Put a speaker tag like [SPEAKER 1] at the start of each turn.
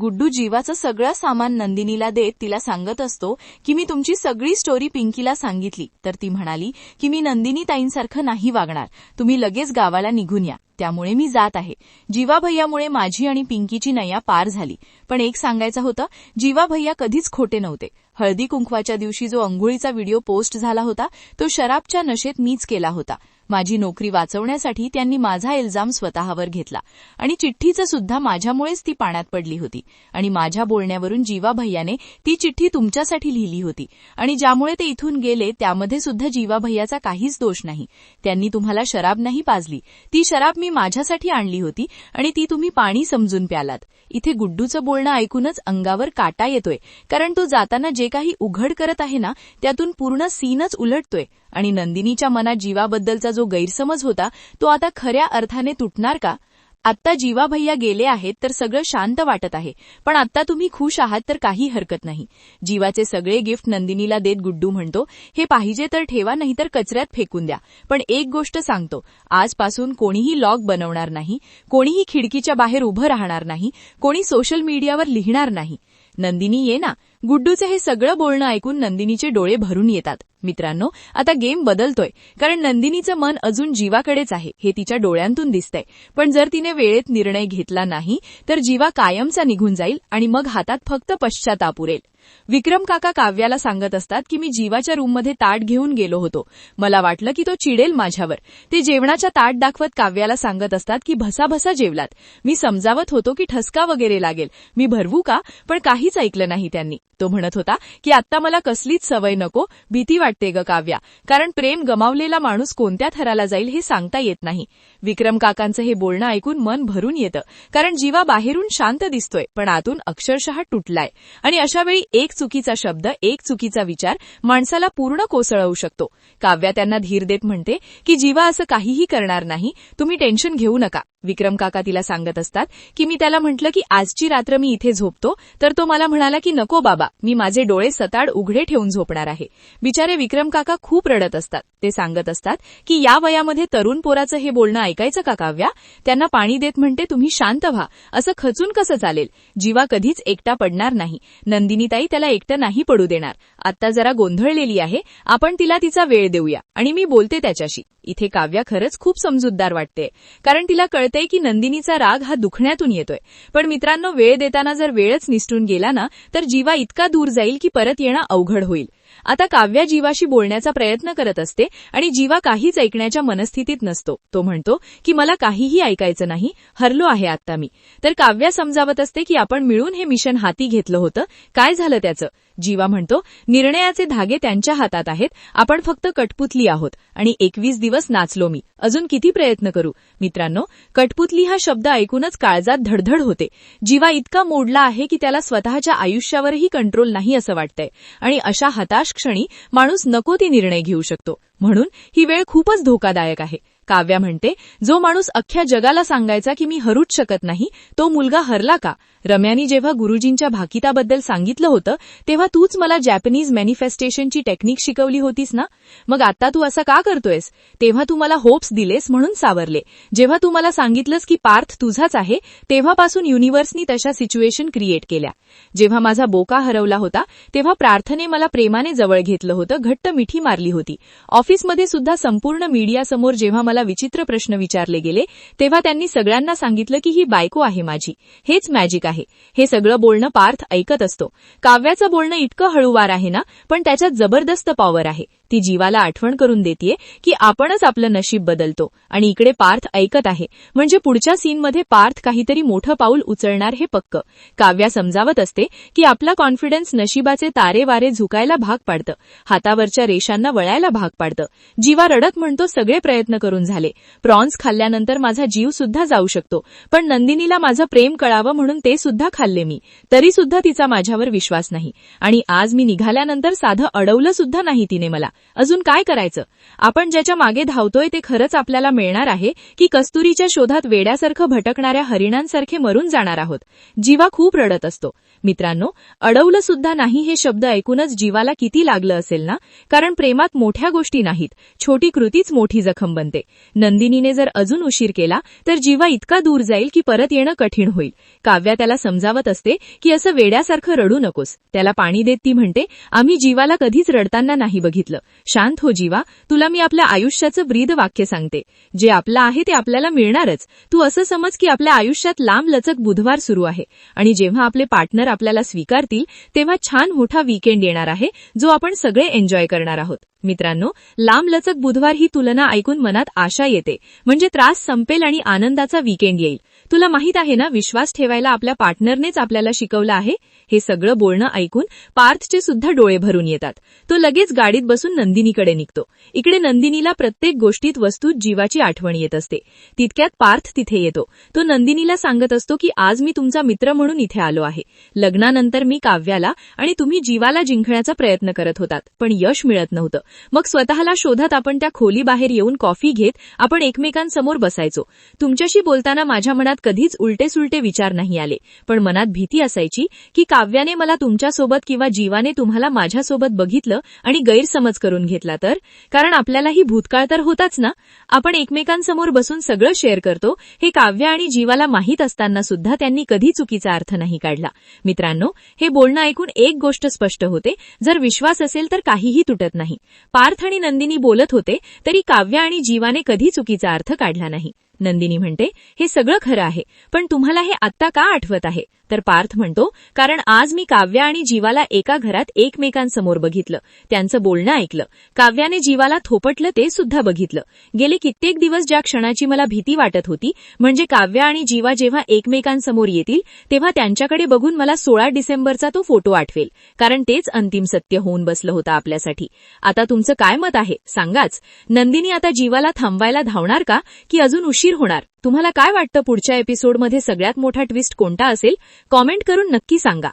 [SPEAKER 1] गुड्डू जीवाचं सगळं सामान नंदिनीला देत तिला सांगत असतो की मी तुमची सगळी स्टोरी पिंकीला सांगितली. तर ती म्हणाली की मी नंदिनी ताईंसारखं नाही वागणार. तुम्ही लगेच गावाला निघून या. त्यामुळे मी जात आहे. जीवा भैयामुळे माझी आणि पिंकीची नया पार झाली. पण एक सांगायचं होतं जीवा भैया कधीच खोटे नव्हते. हळदी कुंकवाच्या दिवशी जो अंघोळीचा व्हिडिओ पोस्ट झाला होता तो शराबच्या नशेत मीच केला होता. माझी नोकरी वाचवण्यासाठी त्यांनी माझा इल्जाम स्वतःवर घेतला. आणि चिठ्ठीचं सुद्धा माझ्यामुळेच ती पाण्यात पडली होती. आणि माझ्या बोलण्यावरून जीवाभैयाने ती चिठ्ठी तुमच्यासाठी लिहिली होती. आणि ज्यामुळे ते इथून गेले त्यामध्ये सुद्धा जीवाभैयाचा काहीच दोष नाही. त्यांनी तुम्हाला शराब नाही पाजली. ती शराब मी माझ्यासाठी आणली होती आणि ती तुम्ही पाणी समजून प्यालात. इथे गुड्डूचं बोलणं ऐकूनच अंगावर काटा येतोय. कारण तो जाताना जे काही उघड करत आहे ना त्यातून पूर्ण सीनच उलटतोय. आणि नंदिनीच्या मनात जीवाबद्दलचा जो गैरसमज होता तो आता खऱ्या अर्थाने तुटणार का? आत्ता जीवा भैया गेले आहेत तर सगळं शांत वाटत आहे पण आत्ता तुम्ही खुश आहात तर काही हरकत नाही. जीवाचे सगळे गिफ्ट नंदिनीला देत गुड्डू म्हणतो हे पाहिजे तर ठेवा नाही तर कचऱ्यात फेकून द्या. पण एक गोष्ट सांगतो आजपासून कोणीही लॉक बनवणार नाही कोणीही खिडकीच्या बाहेर उभं राहणार नाही कोणी सोशल मीडियावर लिहिणार नाही. नंदिनी ये ना. गुड्डूचे हे सगळं बोलणं ऐकून नंदिनीचे डोळे भरून येतात. मित्रांनो आता गेम बदलतोय. कारण नंदिनीचं मन अजून जीवाकडेच आहे. हे तिच्या डोळ्यांतून दिसतंय. पण जर तिने वेळेत निर्णय घेतला नाही तर जीवा कायमचा निघून जाईल आणि मग हातात फक्त पश्चाताप उरेल. विक्रम काका काव्याला सांगत असतात की मी जीवाच्या रूममध्ये ताट घेऊन गेलो होतो. मला वाटलं की तो चिडेल माझ्यावर. ते जेवणाच्या ताट दाखवत काव्याला सांगत असतात की भसाभसा जेवलात. मी समजावत होतो की ठसका वगैरे लागेल. मी भरवू का? पण काहीच ऐकलं नाही त्यांनी. तो म्हणत होता की आत्ता मला कसलीच सवय नको. भीती वाटते ग काव्या. कारण प्रेम गमावलेला माणूस कोणत्या थराला जाईल हे सांगता येत नाही. विक्रम काकांचं हे बोलणं ऐकून मन भरून येतं. कारण जीवा बाहेरून शांत दिसतोय पण आतून अक्षरशः तुटलाय. आणि अशावेळी एक चुकीचा शब्द एक चुकीचा विचार माणसाला पूर्ण कोसळवू शकतो. काव्या त्यांना धीर देत म्हणते की जीवा असं काहीही करणार नाही. तुम्ही टेन्शन घेऊ नका. विक्रम काका तिला सांगत असतात की मी त्याला म्हटलं की आजची रात्र मी इथे झोपतो तर तो मला म्हणाला की नको बाबा मी माझे डोळे सताड उघडे ठेवून झोपणार आहे. बिचारे विक्रम काका खूप रडत असतात. ते सांगत असतात की या वयामध्ये तरुण पोराचं हे बोलणं ऐकायचं का काव्या? त्यांना पाणी देत म्हणते तुम्ही शांत व्हा. असं खचून कसं चालेल? जीवा कधीच एकटा पडणार नाही. नंदिनीताई त्याला एकटं नाही पडू देणार. आता जरा गोंधळलेली आहे. आपण तिला तिचा वेळ देऊया. आणि मी बोलते त्याच्याशी. इथे काव्या खरंच खूप समजूतदार वाटते. कारण तिला कळतंय की नंदिनीचा राग हा दुखण्यातून येतोय. पण मित्रांनो वेळ देताना जर वेळच निसटून गेला ना तर जीवा इतका दूर जाईल की परत येणं अवघड होईल. आता काव्या जीवाशी बोलण्याचा प्रयत्न करत असते आणि जीवा काहीच ऐकण्याच्या मनस्थितीत नसतो. तो म्हणतो की मला काहीही ऐकायचं नाही हरलो आहे आत्ता मी. तर काव्या समजावत असते की आपण मिळून हे मिशन हाती घेतलं होतं. काय झालं त्याचं? जीवा म्हणतो निर्णयाचे धागे त्यांच्या हातात आहेत. आपण फक्त कटपुतली आहोत आणि एकवीस दिवस नाचलो मी. अजून किती प्रयत्न करू? मित्रांनो कटपुतली हा शब्द ऐकूनच काळजात धडधड होते. जीवा इतका मोडला आहे की त्याला स्वतःच्या आयुष्यावरही कंट्रोल नाही असं वाटतंय. आणि अशा हताश क्षणी माणूस नको ती निर्णय घेऊ शकतो. म्हणून ही वेळ खूपच धोकादायक आहे. काव्या म्हणते जो माणूस अख्ख्या जगाला सांगायचा की मी हरूच शकत नाही तो मुलगा हरला का? रम्यानी जेव्हा गुरुजींच्या भाकिताबद्दल सांगितलं होतं तेव्हा तूच मला जॅपनीज मॅनिफेस्टेशनची टेक्निक शिकवली होतीस ना? मग आता तू असं का करतोयस? तेव्हा तू मला होप्स दिलेस म्हणून सावरले. जेव्हा तू मला सांगितलंस की पार्थ तुझाच आहे तेव्हापासून युनिव्हर्सनी तशा सिच्युएशन क्रिएट केल्या. जेव्हा माझा बोका हरवला होता तेव्हा प्रार्थने मला प्रेमाने जवळ घेतलं होतं घट्ट मिठी मारली होती. ऑफिसमध्ये सुद्धा संपूर्ण मीडियासमोर जेव्हा मला विचित्र प्रश्न विचारले गेले तेव्हा त्यांनी सगळ्यांना सांगितलं की ही बायको आहे माझी. हेच मॅजिक आहे. हे सगळं बोलणं पार्थ ऐकत असतो. काव्याचं बोलणं इतकं हळूवार आहे ना पण त्याच्यात जबरदस्त पॉवर आहे. ती जीवाला आठवण करून देते की आपणच आपलं नशीब बदलतो. आणि इकडे पार्थ ऐकत आहे. म्हणजे पुढच्या सीनमध्ये पार्थ काहीतरी मोठं पाऊल उचलणार हे पक्क. काव्या समजावत असते की आपला कॉन्फिडन्स नशिबाचे तारे वारे झुकायला भाग पाडतं. हातावरच्या रेषांना वळायला भाग पाडतं. जीवा रडत म्हणतो सगळे प्रयत्न करून झाले. प्रॉन्स खाल्ल्यानंतर माझा जीव सुद्धा जाऊ शकतो. पण नंदिनीला माझं प्रेम कळावं म्हणून ते सुद्धा खाल्ले मी. तरी सुद्धा तिचा माझ्यावर विश्वास नाही. आणि आज मी निघाल्यानंतर साधं अडवलं सुद्धा नाही तिने मला. अजून काय करायचं? आपण ज्याच्या मागे धावतोय ते खरंच आपल्याला मिळणार आहे की कस्तुरीच्या शोधात वेड्यासारखं भटकणाऱ्या हरिणांसारखे मरून जाणार आहोत? जीवा खूप रडत असतो. मित्रांनो अडवलं सुद्धा नाही हे शब्द ऐकूनच जीवाला किती लागलं असेल ना? कारण प्रेमात मोठ्या गोष्टी नाहीत. छोटी कृतीच मोठी जखम बनते. नंदिनीने जर अजून उशीर केला तर जीवा इतका दूर जाईल की परत येणं कठीण होईल. काव्या त्याला समजावत असते की असं वेड्यासारखं रडू नकोस. त्याला पाणी देत ती म्हणते आम्ही जीवाला कधीच रडताना नाही बघितलं. शांत हो जीवा. तुला मी आपल्या आयुष्याचं ब्रीद वाक्य सांगते. जे आपलं आहे ते आपल्याला मिळणारच. तू असं समज की आपल्या आयुष्यात लांब लचक बुधवार सुरू आहे. आणि जेव्हा आपले पार्टनर आपल्याला स्वीकारतील तेव्हा छान मोठा वीकेंड येणार आहे जो आपण सगळे एन्जॉय करणार आहोत. मित्रांनो लांबलचक बुधवार ही तुलना ऐकून मनात आशा येते. म्हणजे त्रास संपेल आणि आनंदाचा वीकेंड येईल. तुला माहीत आहे ना विश्वास ठेवायला आपल्या पार्टनरनेच आपल्याला शिकवलं आहे? हे सगळं बोलणं ऐकून पार्थचे सुद्धा डोळे भरून येतात. तो लगेच गाडीत बसून नंदिनीकडे निघतो. इकडे नंदिनीला प्रत्येक गोष्टीत वस्तूत जीवाची आठवण येत असते. तितक्यात पार्थ तिथे येतो. तो नंदिनीला सांगत असतो की आज मी तुमचा मित्र म्हणून इथे आलो आहे. लग्नानंतर मी काव्याला आणि तुम्ही जीवाला जिंकण्याचा प्रयत्न करत होतात पण यश मिळत नव्हतं. मग स्वतःला शोधत आपण त्या खोलीबाहेर येऊन कॉफी घेत आपण एकमेकांसमोर बसायचो. तुमच्याशी बोलताना माझ्या मनात कधीच उलटे सुलटे विचार नाही आले. पण मनात भीती असायची की काव्याने मला तुमच्यासोबत किंवा जीवाने तुम्हाला माझ्यासोबत बघितलं आणि गैरसमज करून घेतला तर? कारण आपल्यालाही भूतकाळ तर होताच ना? आपण एकमेकांसमोर बसून सगळं शेअर करतो हे काव्य आणि जीवाला माहीत असताना सुद्धा त्यांनी कधी चुकीचा अर्थ नाही काढला. मित्रांनो हे बोलणं ऐकून एक गोष्ट स्पष्ट होते जर विश्वास असेल तर काहीही तुटत नाही. पार्थ आणि नंदिनी बोलत होते तरी काव्य आणि जीवाने कधी चुकीचा अर्थ काढला नाही. नंदिनी म्हणते हे सगळं खरं आहे पण तुम्हाला हे आत्ता का आठवत आहे? तर पार्थ म्हणतो कारण आज मी काव्य आणि जीवाला एका घरात एकमेकांसमोर बघितलं. त्यांचं बोलणं ऐकलं. काव्याने जीवाला थोपटलं ते सुद्धा बघितलं. गेले कित्येक दिवस ज्या क्षणाची मला भीती वाटत होती म्हणजे काव्य आणि जीवा जेव्हा एकमेकांसमोर येतील तेव्हा त्यांच्याकडे बघून मला सोळा डिसेंबरचा तो फोटो आठवेल. कारण तेच अंतिम सत्य होऊन बसलं होतं आपल्यासाठी. आता तुमचं काय मत आहे? सांगाच. नंदिनी आता जीवाला थांबवायला धावणार का? की अजून उशीर होणार? तुम्हाला काय वाटतं पुढच्या एपिसोडमध्ये सगळ्यात मोठा ट्विस्ट कोणता असेल? कॉमेंट करून नक्की सांगा.